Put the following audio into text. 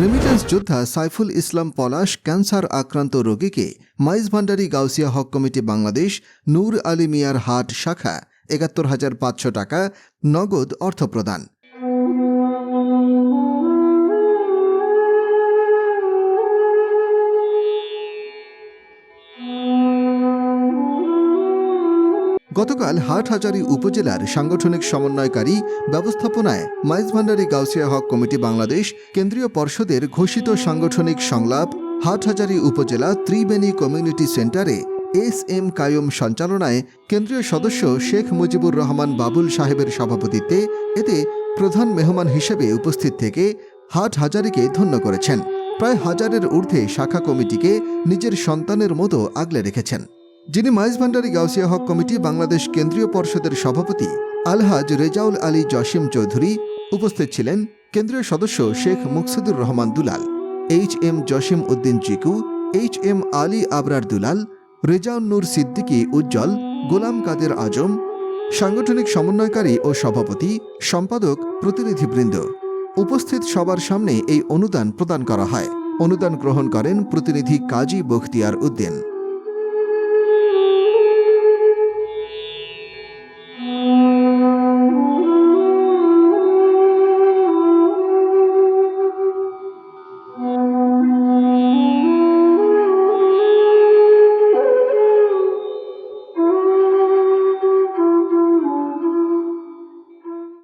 Remittance যোদ্ধা সাইফুল ইসলাম পলাশ cancer আক্রান্ত রোগীকে মাইজ ভান্ডারি গাউসিয়া হক কমিটি বাংলাদেশ নূর আলী মিয়ার হাট শাখা একাত্তর হাজার পাঁচশো টাকা নগদ অর্থ প্রদান। গতকাল হাটহাজারী উপজেলার সাংগঠনিক সমন্বয়কারী ব্যবস্থাপনায় মাইজ ভান্ডারী গাউসিয়া হক কমিটি বাংলাদেশ কেন্দ্রীয় পর্ষদের ঘোষিত সাংগঠনিক সংলাপ Hathazari upazila Tribeni community centre S M Kayum সঞ্চালনায় কেন্দ্রীয় সদস্য শেখ মুজিবুর রহমান বাবুল সাহেবের সভাপতিত্বে এতে প্রধান মেহমান হিসেবে উপস্থিত থেকে হাট হাজারিকে ধন্য করেছেন। প্রায় হাজারের ঊর্ধ্বে শাখা কমিটিকে নিজের সন্তানের মতো আগলে রেখেছেন। যিনি মাইজ ভান্ডারী গাউসিয়া হক কমিটি বাংলাদেশ কেন্দ্রীয় পর্ষদের সভাপতি, আলহাজ রেজাউল আলী জসিম চৌধুরী উপস্থিত ছিলেন কেন্দ্রীয় সদস্য Sheikh Muksudur Rahman Dulal, H M Jasim Uddin Chiku, H M Ali Abrar Dulal Rezaun Nur Siddiqui Ujjal, Golam Kader Azam, সাংগঠনিক সমন্বয়কারী ও সভাপতি, সম্পাদক প্রতিনিধিবৃন্দ। উপস্থিত সবার সামনে এই অনুদান প্রদান করা হয়। অনুদান গ্রহণ করেন প্রতিনিধি কাজী বখতিয়ার উদ্দিন।